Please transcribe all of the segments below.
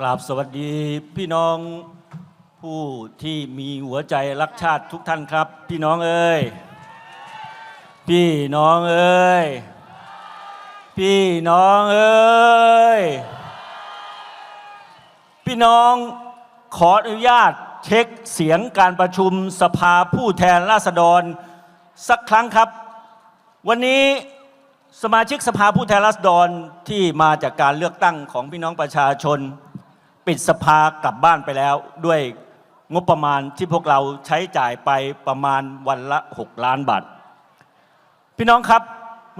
กราบสวัสดีพี่น้องผู้ที่มีหัวใจรักชาติทุกท่านครับ พี่น้องเอ้ยพี่น้องเอ้ยพี่น้องเอ้ยพี่น้องขออนุญาตเช็คเสียงการประชุมสภาผู้แทนราษฎรสักครั้งครับ วันนี้สมาชิกสภาผู้แทนราษฎรที่มาจากการเลือกตั้งของพี่น้องประชาชน ปิดสภากลับบ้านไปแล้วด้วยงบประมาณที่พวกเราใช้จ่ายไปประมาณวันละ 6 ล้านบาท พี่น้องครับ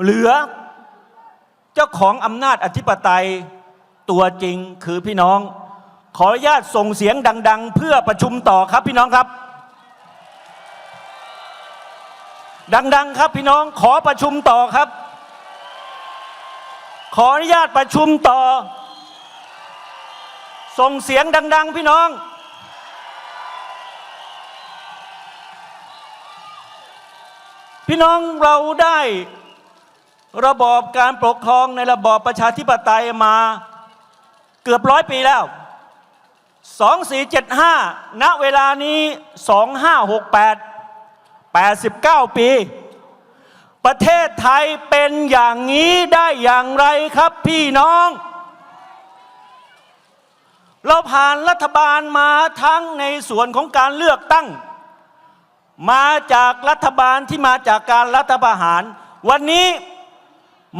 เหลือเจ้าของอำนาจอธิปไตยตัวจริงคือพี่น้อง ขออนุญาตส่งเสียงดัง ๆ เพื่อประชุมต่อครับพี่น้องครับ ดัง ๆ ครับพี่น้องขอประชุมต่อครับ ขออนุญาตประชุมต่อ ส่งเสียงดัง ๆ พี่น้อง พี่น้องเราได้ระบอบการปกครองในระบอบประชาธิปไตยมาเกือบร้อยปีแล้ว 2475 ณ เวลานี้ 2568 89 ปี ประเทศไทยเป็นอย่างนี้ได้อย่างไรครับพี่น้อง เราผ่านรัฐบาลมาทั้งในส่วนของการเลือกตั้ง มาจากรัฐบาลที่มาจากการรัฐประหาร วันนี้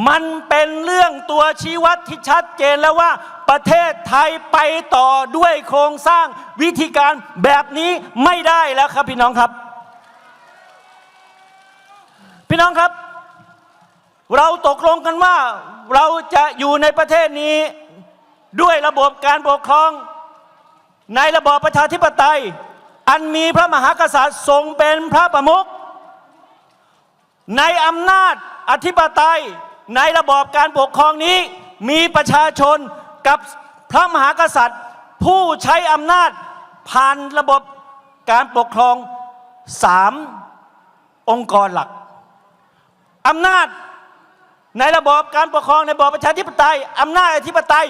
มันเป็นเรื่องตัวชี้วัดที่ชัดเจนแล้วว่า ประเทศไทยไปต่อด้วยโครงสร้างวิธีการแบบนี้ไม่ได้แล้วครับพี่น้องครับ พี่น้องครับ เราตกลงกันว่าเราจะอยู่ในประเทศนี้ ด้วยระบบการปกครอง ในระบอบประชาธิปไตย อันมีพระมหากษัตริย์ทรงเป็นพระประมุขในอำนาจอธิปไตยในระบอบการปกครองนี้มีประชาชนกับพระมหากษัตริย์ ผู้ใช้อำนาจผ่านระบบการปกครองสามองค์กรหลักอำนาจในระบอบการปกครองในระบอบประชาธิปไตยอำนาจอธิปไตย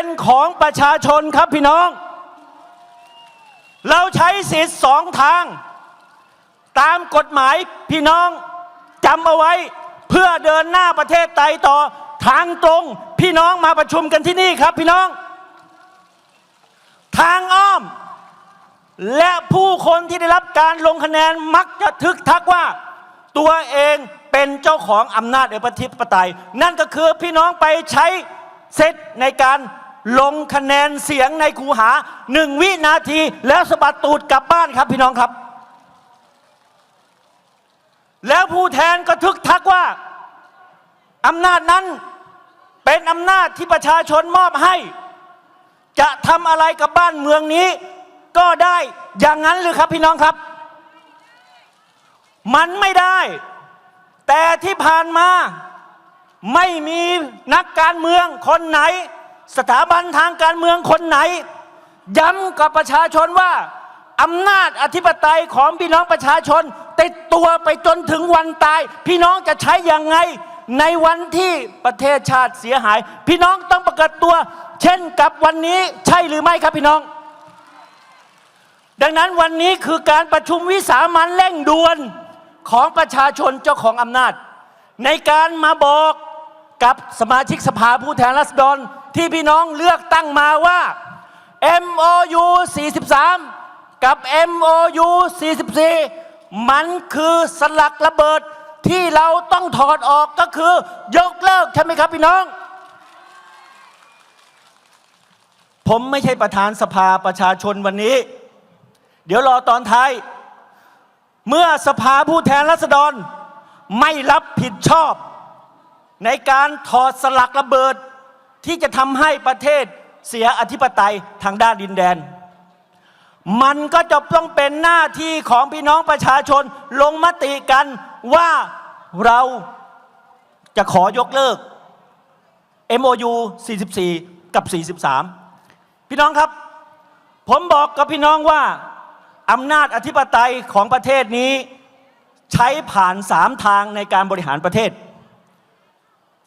เป็นของประชาชนครับพี่น้อง เราใช้สิทธิ์สองทาง ตามกฎหมายพี่น้องจำเอาไว้เพื่อเดินหน้าประเทศไทยต่อทางตรง พี่น้องมาประชุมกันที่นี่ครับพี่น้อง ทางอ้อม และผู้คนที่ได้รับการลงคะแนนมักจะทึกทักว่าตัวเองเป็นเจ้าของอำนาจในปทศปไตย นั่นก็คือพี่น้องไปใช้เซตในการ ลงคะแนนเสียงในคูหาหนึ่งวินาที แล้วสะบัดตูดกลับบ้านครับพี่น้องครับ แล้วผู้แทนก็ทึกทักว่าอำนาจนั้นเป็นอำนาจที่ประชาชนมอบให้ จะทำอะไรกับบ้านเมืองนี้ ก็ได้อย่างนั้นหรือครับพี่น้องครับ มันไม่ได้ แต่ที่ผ่านมาไม่มีนักการเมืองคนไหน สถาบันทางการเมืองคนไหน ย้ำกับประชาชนว่าอำนาจอธิปไตยของพี่น้องประชาชน ติดตัวไปจนถึงวันตาย พี่น้องจะใช้อย่างไง ในวันที่ประเทศชาติเสียหาย พี่น้องต้องประกาศตัว เช่นกับวันนี้ใช่หรือไม่ครับพี่น้อง ดังนั้นวันนี้คือการประชุมวิสามันเร่งด่วนของประชาชนเจ้าของอำนาจ ในการมาบอกกับสมาชิกสภาผู้แทนราษฎร ที่พี่น้องเลือกตั้งมาว่า MOU 43 กับ MOU 44 มันคือสลักระเบิดที่เราต้องถอดออกก็คือยกเลิกใช่ไหมครับพี่น้อง ผมไม่ใช่ประธานสภาประชาชนวันนี้ เดี๋ยวรอตอนท้าย เมื่อสภาผู้แทนราษฎรไม่รับผิดชอบ ในการถอดสลักระเบิด ที่จะทำให้ประเทศเสียอธิปไตยทางด้านดินแดน มันก็จะต้องเป็นหน้าที่ของพี่น้องประชาชนลงมติกันว่าเราจะขอยกเลิก MOU 44 กับ 43 พี่น้องครับ ผมบอกกับพี่น้องว่าอำนาจอธิปไตยของประเทศนี้ใช้ผ่านสามทางในการบริหารประเทศ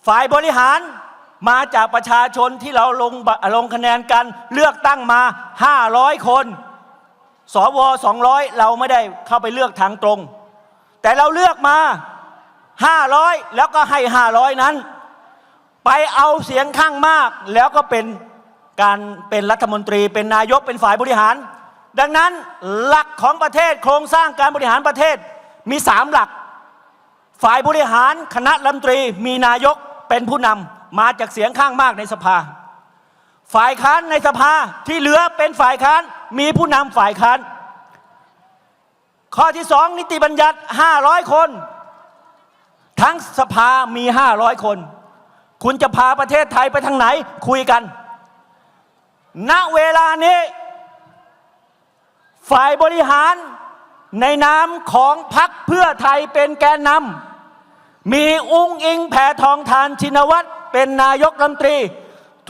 ฝ่ายบริหาร มาจากประชาชนที่เราลงลงคะแนนกันเลือกตั้งมา 500 คน สว 200 เราไม่ได้เข้าไปเลือกทางตรง แต่เราเลือกมา 500 แล้วก็ให้ 500 นั้น ไปเอาเสียงข้างมาก แล้วก็เป็นการเป็นรัฐมนตรี เป็นนายกเป็นฝ่ายบริหาร ดังนั้นหลักของประเทศโครงสร้างการบริหารประเทศมีสามหลัก ฝ่ายบริหารคณะรัฐมนตรีมีนายกเป็นผู้นำ มาจากเสียงข้างมากในสภา ฝ่ายค้านในสภาที่เหลือเป็นฝ่ายค้านมีผู้นำฝ่ายค้าน ข้อที่สองนิติบัญญัติ 500 คน ทั้งสภามี 500 คน คุณจะพาประเทศไทยไปทางไหนคุยกัน ณเวลานี้ ฝ่ายบริหารในนามของพรรคเพื่อไทยเป็นแกนนำ มีอุ้งอิงแผ่ทองทานชินวัตรเป็นนายกรัฐมนตรี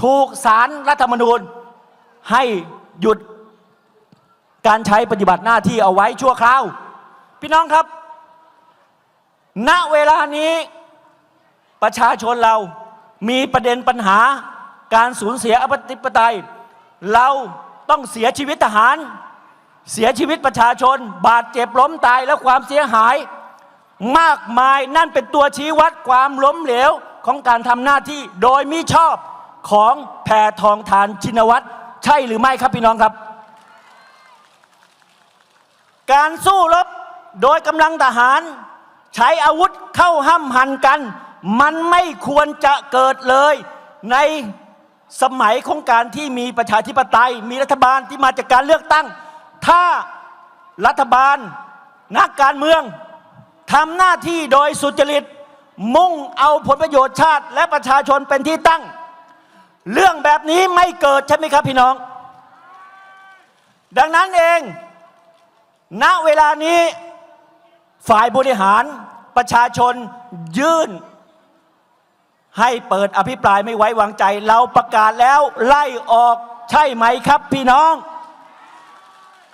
ถูกสารรัฐธรรมนูญ ให้หยุดการใช้ปฏิบัติหน้าที่เอาไว้ชั่วคราว พี่น้องครับ ณเวลานี้ประชาชนเรามีประเด็นปัญหาการสูญเสียอธิปไตย เราต้องเสียชีวิตทหาร เสียชีวิตประชาชน บาดเจ็บล้มตายและความเสียหาย มากมายนั่นเป็นตัวชี้วัดความล้มเหลวของการทำหน้าที่โดยมิชอบของแพทองทานชินวัตรใช่หรือไม่ครับพี่น้องครับ การสู้รบโดยกำลังทหาร ใช้อาวุธเข้าห้ำหันกัน มันไม่ควรจะเกิดเลย ในสมัยของการที่มีประชาธิปไตย มีรัฐบาลที่มาจากการเลือกตั้ง ถ้ารัฐบาลนักการเมือง ทำหน้าที่โดยสุจริต มุ่งเอาผลประโยชน์ชาติ และประชาชนเป็นที่ตั้ง เรื่องแบบนี้ไม่เกิดใช่ไหมครับพี่น้อง ดังนั้นเอง ณเวลานี้ฝ่ายบริหารประชาชนยื่น ให้เปิดอภิปรายไม่ไว้วางใจ เราประกาศแล้วไล่ออกใช่ไหมครับพี่น้อง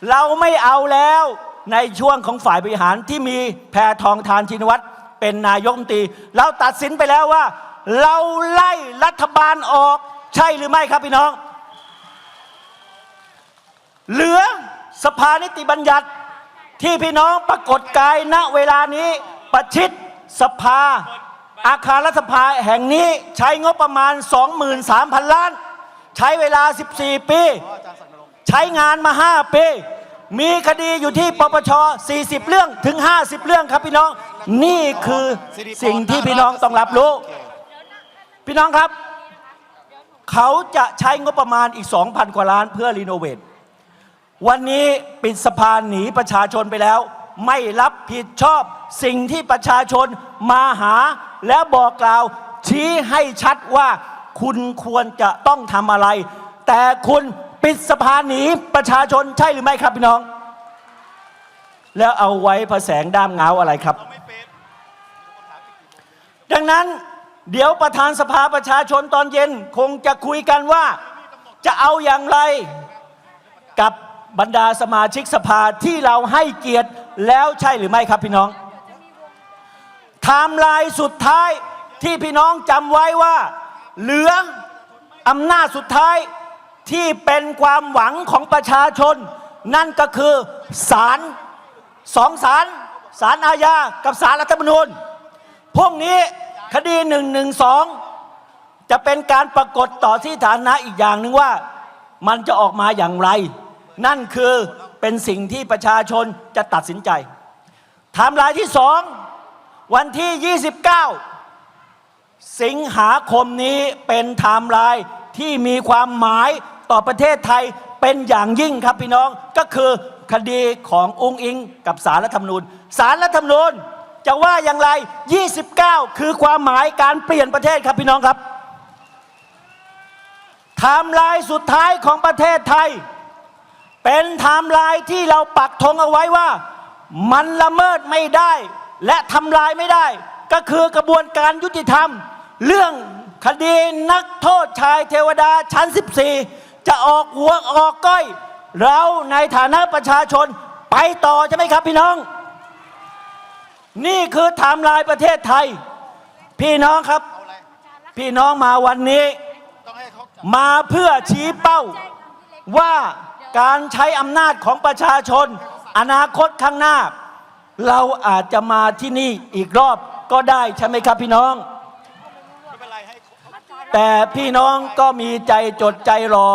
เราไม่เอาแล้ว ในช่วงของฝ่ายบริหารที่มีแพทองทานชินวัตรเป็นนายกรัฐมนตรีเราตัดสินไปแล้วว่า เราไล่รัฐบาลออก ใช่หรือไม่ครับพี่น้อง เหลือสภานิติบัญญัติที่พี่น้องปรากฏกายณเวลานี้ประชิดสภา อาคารรัฐสภาแห่งนี้ใช้งบประมาณ 23,000 ล้าน ใช้เวลา 14 ปี ใช้งานมา 5 ปี มีคดีอยู่ที่ปปช 40 เรื่องถึง 50 เรื่องครับพี่น้อง นี่คือสิ่งที่พี่น้องต้องรับรู้ พี่น้องครับ เขาจะใช้งบประมาณอีก 2,000 กว่าล้านเพื่อรีโนเวท วันนี้ปิดสะพานหนีประชาชนไปแล้ว ไม่รับผิดชอบสิ่งที่ประชาชนมาหา และบอกกล่าวชี้ให้ชัดว่าคุณควรจะต้องทำอะไร แต่คุณ ปิดสะพาหนีประชาชนใช่หรือไม่ครับพี่น้อง แล้วเอาไว้พระแสงด้ามเงาอะไรครับ ดังนั้นเดี๋ยวประธานสภาประชาชนตอนเย็นคงจะคุยกันว่าจะเอาอย่างไรกับบรรดาสมาชิกสภาที่เราให้เกียรติแล้วใช่หรือไม่ครับพี่น้องไทม์ไลน์สุดท้ายที่พี่น้องจำไว้ว่า เหลืออำนาจสุดท้าย ที่เป็นความหวังของประชาชน นั่นก็คือศาลสองศาลศาลอาญากับศาลรัฐธรรมนูญพรุ่งนี้คดีหนึ่งหนึ่งสองจะเป็นการปรากฏต่อที่ฐานะอีกอย่างหนึ่งว่า มันจะออกมาอย่างไร นั่นคือเป็นสิ่งที่ประชาชนจะตัดสินใจไทม์ไลน์ที่สองวันที่ 29 สิงหาคมนี้เป็นไทม์ไลน์ที่มีความหมาย ต่อประเทศไทยเป็นอย่างยิ่งครับพี่น้องก็คือคดีขององค์อิงกับสารรัฐธรรมนูญสารรัฐธรรมนูญจะว่าอย่างไร 29 คือความหมายการเปลี่ยนประเทศครับพี่น้องครับไทม์ไลน์สุดท้ายของประเทศไทย เป็นไทม์ไลน์ที่เราปักธงเอาไว้ว่า มันละเมิดไม่ได้ และทำลายไม่ได้ ก็คือกระบวนการยุติธรรม เรื่องคดีนักโทษชายเทวดาชั้น 14 จะออกหัวออกก้อย เราในฐานะประชาชนไปต่อใช่ไหมครับพี่น้อง นี่คือไทม์ไลน์ประเทศไทย พี่น้องครับ พี่น้องมาวันนี้ มาเพื่อชี้เป้าว่าการใช้อำนาจของประชาชน อนาคตข้างหน้า เราอาจจะมาที่นี่อีกรอบก็ได้ใช่ไหมครับพี่น้อง ไม่เป็นไรให้เขา แต่พี่น้องก็มีใจจดใจรอ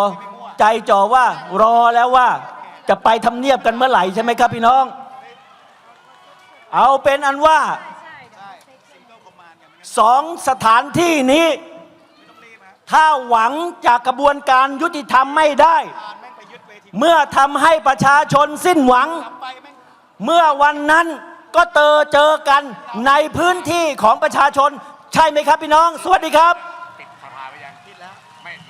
ใจจ่อว่ารอแล้วว่า จะไปทำเนียบกันเมื่อไหร่ใช่ไหมครับพี่น้อง เอาเป็นอันว่าสองสถานที่นี้ ถ้าหวังจากกระบวนการยุติธรรมไม่ได้ เมื่อทำให้ประชาชนสิ้นหวังกลับไปแม่งเมื่อวันนั้นก็เจอเจอกันในพื้นที่ของประชาชน ใช่ไหมครับพี่น้อง สวัสดีครับ